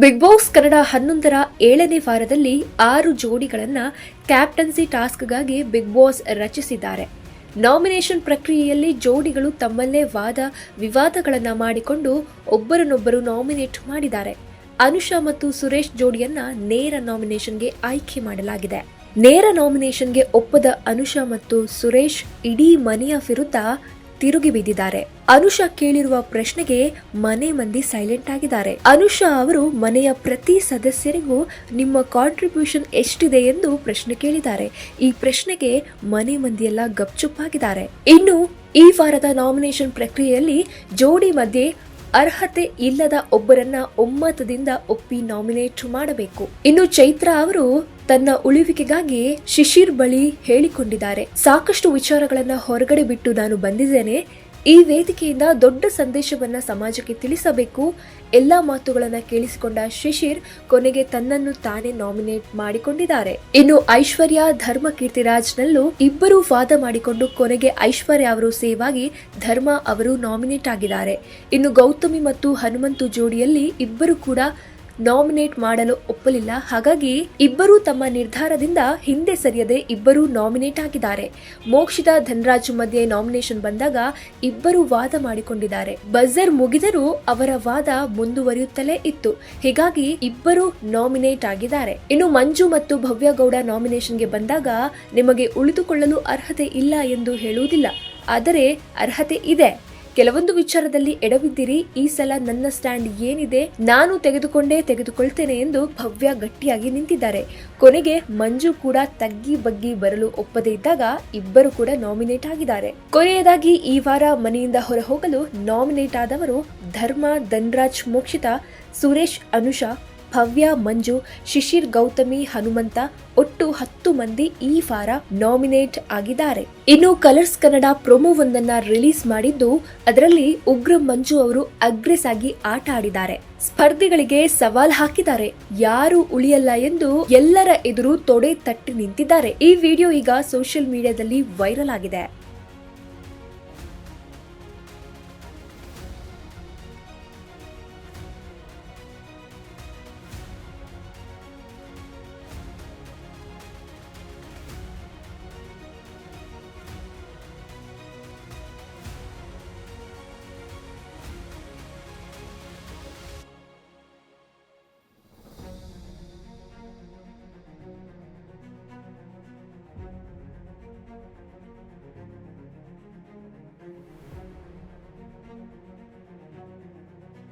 Big boss Kannada ಹನ್ನೊಂದರ ಏಳನೇ ವಾರದಲ್ಲಿ ಆರು ಜೋಡಿಗಳನ್ನ ಕ್ಯಾಪ್ಟನ್ಸಿ ಟಾಸ್ಕ್ಗಾಗಿ ಬಿಗ್ ಬಾಸ್ ರಚಿಸಿದ್ದಾರೆ. ನಾಮಿನೇಷನ್ ಪ್ರಕ್ರಿಯೆಯಲ್ಲಿ ಜೋಡಿಗಳು ತಮ್ಮಲ್ಲೇ ವಾದ ವಿವಾದಗಳನ್ನ ಮಾಡಿಕೊಂಡು ಒಬ್ಬರನ್ನೊಬ್ಬರು ನಾಮಿನೇಟ್ ಮಾಡಿದ್ದಾರೆ. ಅನುಷಾ ಮತ್ತು ಸುರೇಶ್ ಜೋಡಿಯನ್ನ ನೇರ ನಾಮಿನೇಷನ್ಗೆ ಆಯ್ಕೆ ಮಾಡಲಾಗಿದೆ. ನೇರ ನಾಮಿನೇಷನ್ಗೆ ಒಪ್ಪದ ಅನುಷಾ ಮತ್ತು ಸುರೇಶ್ ಇಡೀ ಮನೆಯ ವಿರುದ್ಧ ತಿರುಗಿ ಬಿದ್ದಿದ್ದಾರೆ. ಅನುಷಾ ಕೇಳಿರುವ ಪ್ರಶ್ನೆಗೆ ಮನೆ ಮಂದಿ ಸೈಲೆಂಟ್ ಆಗಿದ್ದಾರೆ. ಅನುಷಾ ಅವರು ಮನೆಯ ಪ್ರತಿ ಸದಸ್ಯರಿಗೂ, ನಿಮ್ಮ ಕಾಂಟ್ರಿಬ್ಯೂಷನ್ ಎಷ್ಟಿದೆ? ಎಂದು ಪ್ರಶ್ನೆ ಕೇಳಿದ್ದಾರೆ. ಈ ಪ್ರಶ್ನೆಗೆ ಮನೆ ಮಂದಿಯೆಲ್ಲ ಗಪ್ಚುಪ್ಪಾಗಿದ್ದಾರೆ. ಇನ್ನು, ಈ ವಾರದ ನಾಮಿನೇಷನ್ ಪ್ರಕ್ರಿಯೆಯಲ್ಲಿ ಜೋಡಿ ಮಧ್ಯೆ ಅರ್ಹತೆ ಇಲ್ಲದ ಒಬ್ಬರನ್ನ ಒಮ್ಮತದಿಂದ ಒಪ್ಪಿ ನಾಮಿನೇಟ್ ಮಾಡಬೇಕು. ಇನ್ನು ಚೈತ್ರಾ ಅವರು ತನ್ನ ಉಳಿವಿಕೆಗಾಗಿ ಶಿಶಿರ್ ಬಳಿ ಹೇಳಿಕೊಂಡಿದ್ದಾರೆ. ಸಾಕಷ್ಟು ವಿಚಾರಗಳನ್ನ ಹೊರಗಡೆ ಬಿಟ್ಟು ನಾನು ಬಂದಿದ್ದೇನೆ. ಈ ವೇದಿಕೆಯಿಂದ ದೊಡ್ಡ ಸಂದೇಶವನ್ನ ಸಮಾಜಕ್ಕೆ ತಿಳಿಸಬೇಕು. ಎಲ್ಲಾ ಮಾತುಗಳನ್ನ ಕೇಳಿಸಿಕೊಂಡ ಶಿಶಿರ್ ಕೊನೆಗೆ ತನ್ನನ್ನು ತಾನೇ ನಾಮಿನೇಟ್ ಮಾಡಿಕೊಂಡಿದ್ದಾರೆ. ಇನ್ನು ಐಶ್ವರ್ಯ ಧರ್ಮ ಕೀರ್ತಿರಾಜ್ನಲ್ಲೂ ಇಬ್ಬರು ವಾದ ಮಾಡಿಕೊಂಡು ಕೊನೆಗೆ ಐಶ್ವರ್ಯ ಅವರು ಸೇವಾಗಿ ಧರ್ಮ ಅವರು ನಾಮಿನೇಟ್ ಆಗಿದ್ದಾರೆ. ಇನ್ನು ಗೌತಮಿ ಮತ್ತು ಹನುಮಂತು ಜೋಡಿಯಲ್ಲಿ ಇಬ್ಬರು ಕೂಡ ನಾಮಿನೇಟ್ ಮಾಡಲು ಒಪ್ಪಲಿಲ್ಲ. ಹಾಗಾಗಿ ಇಬ್ಬರೂ ತಮ್ಮ ನಿರ್ಧಾರದಿಂದ ಹಿಂದೆ ಸರಿಯದೆ ಇಬ್ಬರೂ ನಾಮಿನೇಟ್ ಆಗಿದ್ದಾರೆ. ಮೋಕ್ಷಿತ ಧನರಾಜ್ ಮಧ್ಯೆ ನಾಮಿನೇಷನ್ ಬಂದಾಗ ಇಬ್ಬರು ವಾದ ಮಾಡಿಕೊಂಡಿದ್ದಾರೆ. ಬಜರ್ ಮುಗಿದರೂ ಅವರ ವಾದ ಮುಂದುವರಿಯುತ್ತಲೇ ಇತ್ತು. ಹೀಗಾಗಿ ಇಬ್ಬರು ನಾಮಿನೇಟ್ ಆಗಿದ್ದಾರೆ. ಇನ್ನು ಮಂಜು ಮತ್ತು ಭವ್ಯ ಗೌಡ ನಾಮಿನೇಷನ್ಗೆ ಬಂದಾಗ ನಿಮಗೆ ಉಳಿದುಕೊಳ್ಳಲು ಅರ್ಹತೆ ಇಲ್ಲ ಎಂದು ಹೇಳುವುದಿಲ್ಲ. ಆದರೆ ಅರ್ಹತೆ ಇದೆ. ಕೆಲವೊಂದು ವಿಚಾರದಲ್ಲಿ ಎಡವಿದ್ದೀರಿ. ಈ ಸಲ ನನ್ನ ಸ್ಟ್ಯಾಂಡ್ ಏನಿದೆ ನಾನು ತೆಗೆದುಕೊಂಡೇ ತೆಗೆದುಕೊಳ್ತೇನೆ ಎಂದು ಭವ್ಯ ಗಟ್ಟಿಯಾಗಿ ನಿಂತಿದ್ದಾರೆ. ಕೊನೆಗೆ ಮಂಜು ಕೂಡ ತಗ್ಗಿ ಬಗ್ಗಿ ಬರಲು ಒಪ್ಪದೇ ಇದ್ದಾಗ ಇಬ್ಬರು ಕೂಡ ನಾಮಿನೇಟ್ ಆಗಿದ್ದಾರೆ. ಕೊನೆಯದಾಗಿ ಈ ವಾರ ಮನೆಯಿಂದ ಹೊರ ಹೋಗಲು ನಾಮಿನೇಟ್ ಆದವರು ಧರ್ಮ ಧನ್ರಾಜ್ ಮೋಕ್ಷಿತ, ಸುರೇಶ್ ಅನುಷಾ ಭವ್ಯ, ಮಂಜು, ಶಿಶಿರ್, ಗೌತಮಿ, ಹನುಮಂತ ಒಟ್ಟು ಹತ್ತು ಮಂದಿ ಈ ವಾರ ನಾಮಿನೇಟ್ ಆಗಿದ್ದಾರೆ. ಇನ್ನು ಕಲರ್ಸ್ ಕನ್ನಡ ಪ್ರೊಮೋ ಒಂದನ್ನ ರಿಲೀಸ್ ಮಾಡಿದ್ದು, ಅದರಲ್ಲಿ ಉಗ್ರ ಮಂಜು ಅವರು ಅಗ್ರೆಸ್ ಆಗಿ ಆಟ ಆಡಿದ್ದಾರೆ. ಸ್ಪರ್ಧಿಗಳಿಗೆ ಸವಾಲ್ ಹಾಕಿದ್ದಾರೆ. ಯಾರು ಉಳಿಯಲ್ಲ ಎಂದು ಎಲ್ಲರ ಎದುರು ತೊಡೆ ತಟ್ಟಿ ನಿಂತಿದ್ದಾರೆ. ಈ ವಿಡಿಯೋ ಈಗ ಸೋಷಿಯಲ್ ಮೀಡಿಯಾದಲ್ಲಿ ವೈರಲ್ ಆಗಿದೆ.